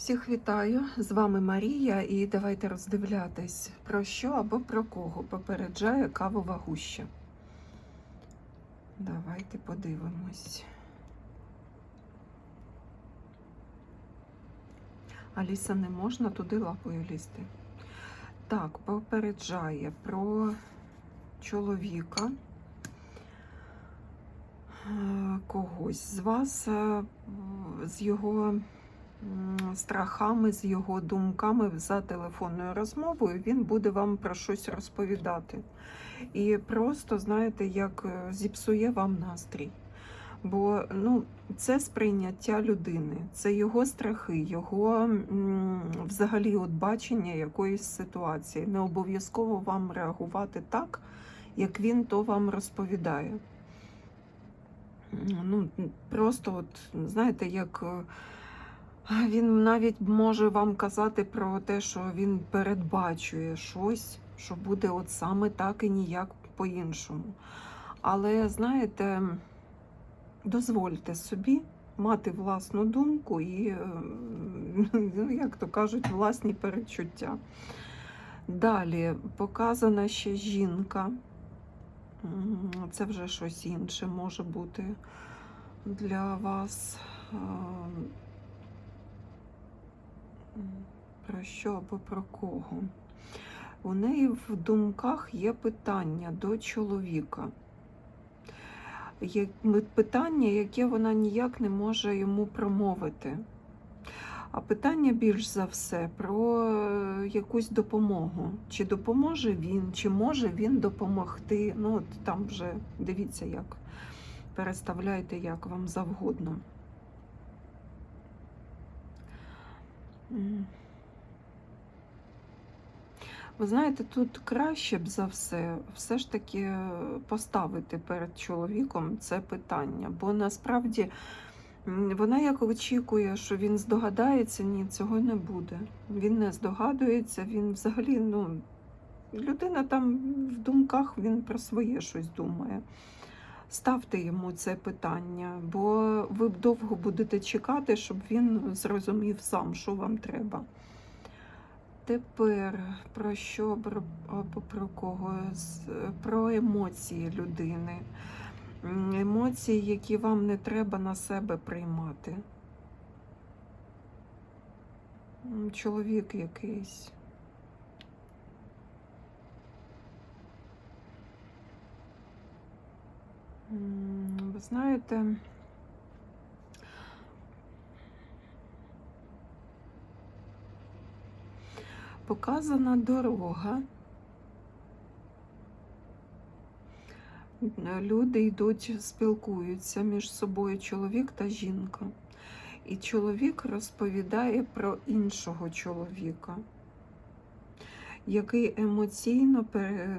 Всіх вітаю! З вами Марія, і давайте роздивлятись, про що або про кого попереджає кавова гуща. Давайте подивимось. Аліса, не можна туди лапою лізти. Так, попереджає про чоловіка. е, Когось з вас е, з його страхами, з його думками за телефонною розмовою, він буде вам про щось розповідати. І просто, знаєте, як е, зіпсує вам настрій. Бо ну, це сприйняття людини, це його страхи, його взагалі от бачення якоїсь ситуації. Не обов'язково вам реагувати так, як він то вам розповідає. Ну, просто, от, знаєте, як е, він навіть може вам казати про те, що він передбачує щось, що буде от саме так і ніяк по-іншому. Але знаєте, дозвольте собі мати власну думку і, е, ну, як то кажуть, власні перечуття. Далі показана ще жінка. Це вже щось інше може бути для вас. Про що або про кого? У неї в думках є питання до чоловіка. Питання, яке вона ніяк не може йому промовити. А питання більш за все про е, якусь допомогу. Чи допоможе він, чи може він допомогти. Ну, от там вже дивіться, як переставляйте, як вам завгодно. Ви знаєте, тут краще б за все, все ж таки е, поставити перед чоловіком це питання, бо насправді вона як очікує, що він здогадається, ні, цього не буде. Він не здогадується, він взагалі, ну, людина там в думках він про своє щось думає. Ставте йому це питання, бо ви довго будете чекати, щоб він зрозумів сам, що вам треба. Тепер про що про, кого? Про емоції людини. Емоції, які вам не треба на себе приймати. Чоловік якийсь. Знаєте, показана дорога. Люди йдуть, спілкуються між собою чоловік та жінка. І чоловік розповідає про іншого чоловіка, який емоційно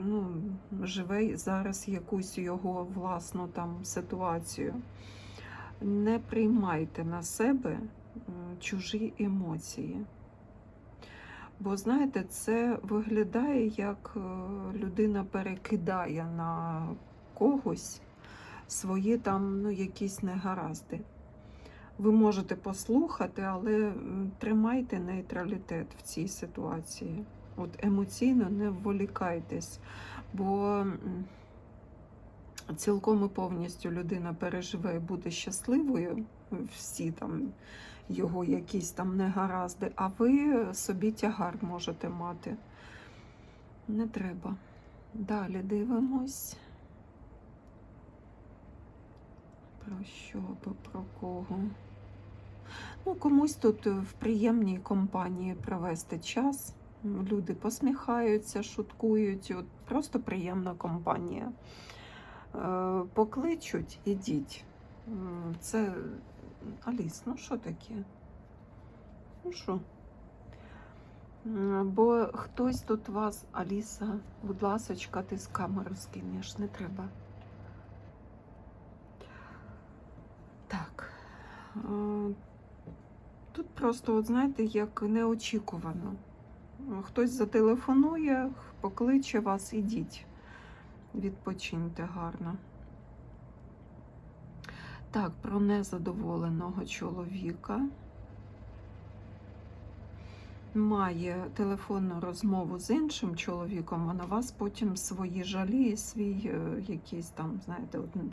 ну, живе зараз якусь його власну там ситуацію. Не приймайте на себе чужі емоції. Бо знаєте, це виглядає як е, людина перекидає на когось свої там ну, якісь негаразди. Ви можете послухати, але тримайте нейтралітет в цій ситуації. От емоційно не вволікайтесь, бо цілком і повністю людина переживе і буде щасливою, всі там його якісь там негаразди, а ви собі тягар можете мати. Не треба. Далі дивимось. Про що або про кого? Ну, комусь тут в приємній компанії провести час. Люди посміхаються, шуткують. От просто приємна компанія. Е, Покличуть, ідіть. Це Аліс, ну що таке? Ну що? Бо хтось тут вас, Аліса, будь ласочка, ти з камеру скинеш, не треба. Так. Е, Тут просто, от знаєте, як неочікувано. Хтось зателефонує, покличе вас, ідіть. Відпочиньте гарно. Так, про незадоволеного чоловіка. має телефонну розмову з іншим чоловіком, а на вас потім свої жалі, свій е, якийсь там, знаєте, м,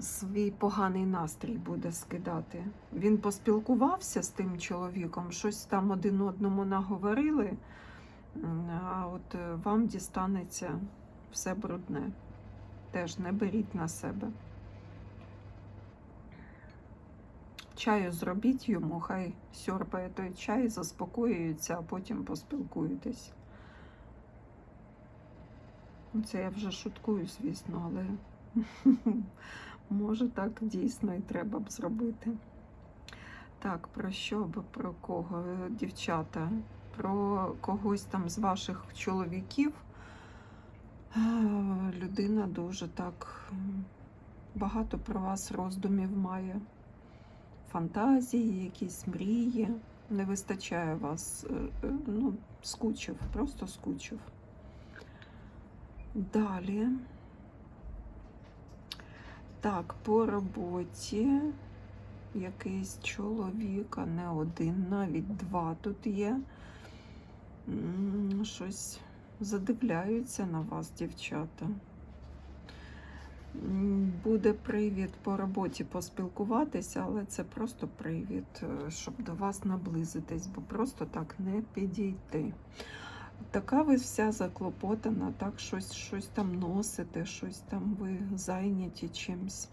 свій поганий настрій буде скидати. Він поспілкувався з тим чоловіком, щось там один одному наговорили, а от е, вам дістанеться все брудне. Теж не беріть на себе. Чаю зробіть йому, хай сьорбає той чай, заспокоюється, а потім поспілкуєтесь. Це я вже шуткую, звісно, але може так дійсно і треба б зробити. Так, про що або про кого? Е, Дівчата, про когось там з ваших чоловіків. Е, Людина дуже так багато про вас роздумів має фантазії, якісь мрії. Не вистачає вас, е, ну, скучив, просто скучив. Далі. Так, по роботі якийсь чоловік, а не один, навіть два тут є. Щось задивляються на вас, дівчата. Буде привід по роботі поспілкуватися, але це просто привід, е, щоб до вас наблизитись, бо просто так не підійти. Така ви вся заклопотана, так щось, щось там носите, щось там ви зайняті чимсь.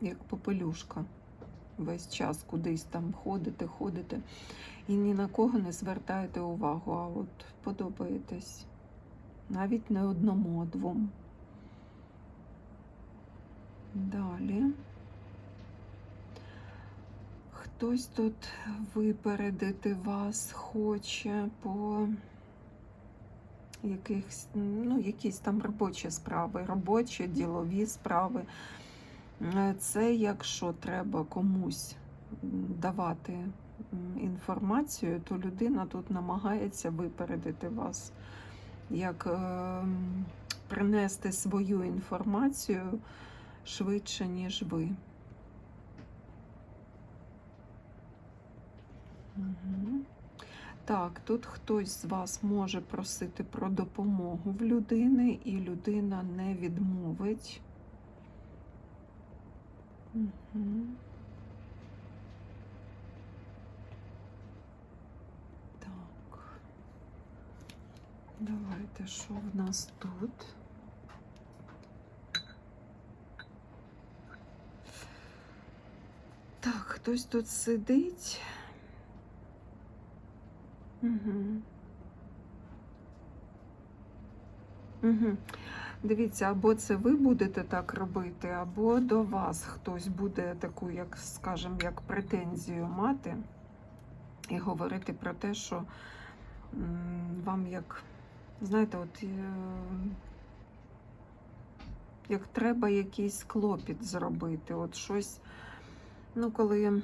Як попелюшка. Весь час кудись там ходите, ходите і ні на кого не звертаєте увагу, а от подобаєтесь. Навіть не одному, а двом. Далі. Хтось тут випередити вас хоче по якихось, ну, якісь там робочі справи, робочі, ділові справи. Е, Це якщо треба комусь давати інформацію, то людина тут намагається випередити вас як е, принести свою інформацію швидше, ніж ви. Так, тут хтось з вас може просити про допомогу в людини, і людина не відмовить. Мгм. Так. Давайте, що в нас тут? Так, хтось тут сидить. Угу. Дивіться, або це ви будете так робити, або до вас хтось буде таку, як скажімо, як претензію мати і говорити про те, що вам як, знаєте, от е, як треба якийсь клопіт зробити, от щось, ну, коли.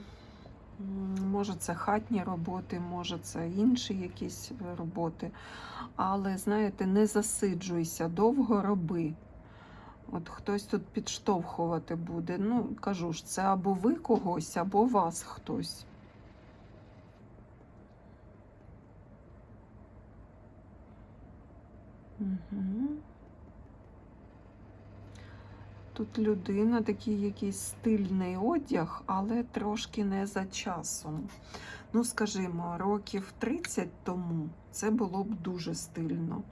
Може, це хатні роботи, може, це інші якісь е, роботи. Але, знаєте, не засиджуйся, довго роби. От хтось тут підштовхувати буде. Ну, кажу ж, це або ви когось, або вас хтось. Угу. Тут людина, такий якийсь стильний одяг, але трошки не за часом. Ну, скажімо, років 30 тому це було б дуже стильно.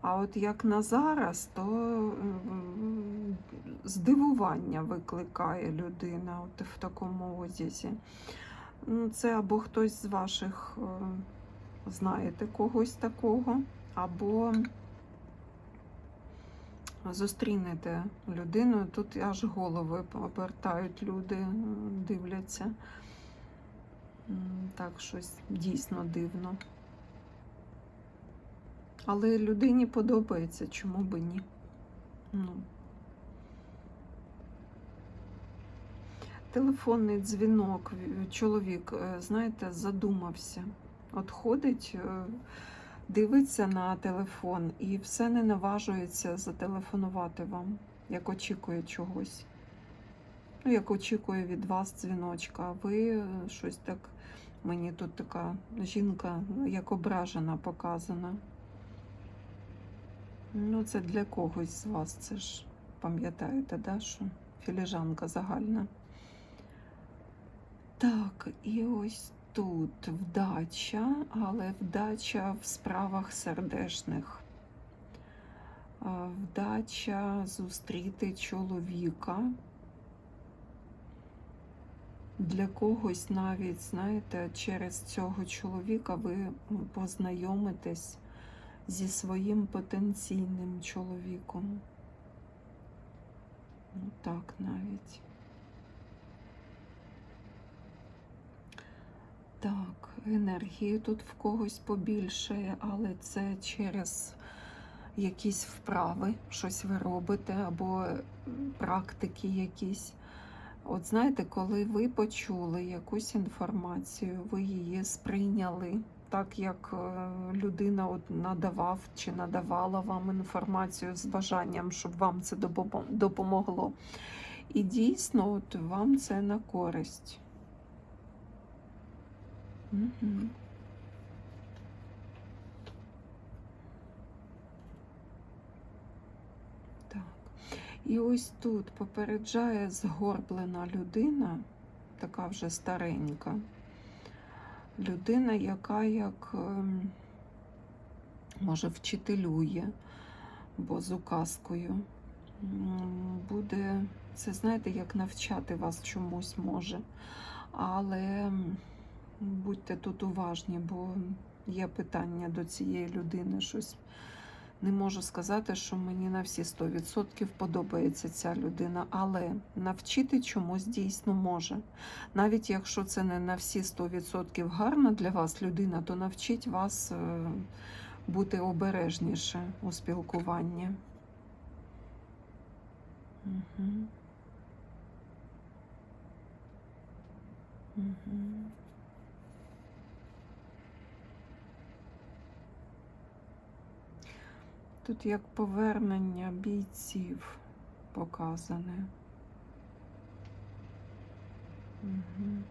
А от як на зараз, то здивування викликає людина от в такому одязі. Ну, Це або хтось з ваших знаєте когось такого, або зустрінете людину, тут аж голови обертають люди, дивляться. Так, щось дійсно дивно. Але людині подобається, чому би ні. Ну. Телефонний дзвінок, чоловік, е, знаєте, задумався. От ходить, е, дивиться на телефон і все не наважується зателефонувати вам, як очікує чогось. ну, як очікує від вас дзвіночка, ви е, щось так, мені тут така жінка, як ображена показана. Ну, це для когось з вас, це ж пам'ятаєте, да, що філіжанка загальна. Так, і ось тут вдача, але вдача в справах сердешних. Вдача зустріти чоловіка. Для когось навіть, знаєте, через цього чоловіка ви познайомитесь зі своїм потенційним чоловіком. Ну так навіть. Так, енергії тут в когось побільшає, але це через якісь вправи, щось ви робите, або практики якісь. От знаєте, коли ви почули якусь інформацію, ви її сприйняли так, як е, людина от надавав чи надавала вам інформацію з бажанням, щоб вам це допомогло. І дійсно, от вам це на користь. Так. І ось тут попереджає згорблена людина, така вже старенька. Людина, яка як ем, може вчителює, бо з указкою. Буде, це знаєте, як навчати вас чомусь може. Але будьте тут уважні, бо є питання до цієї людини. Щось не можу сказати, що мені на всі 100% подобається ця людина, але навчити чомусь дійсно може. Навіть якщо це не на всі 100% гарна для вас людина, то навчить вас е, бути обережніше у спілкуванні. Угу. Угу. Тут як повернення бійців показане. Угу.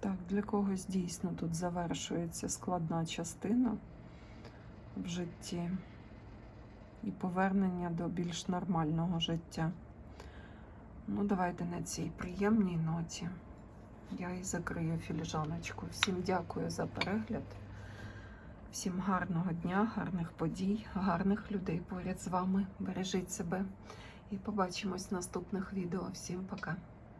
Так, для когось дійсно тут завершується складна частина в житті і повернення до більш нормального життя. Ну, давайте на цій приємній ноті. Я і закрию філіжаночку. Всім дякую за перегляд. Всім гарного дня, гарних подій, гарних людей поряд з вами. Бережіть себе і побачимось в наступних відео. Всім пока.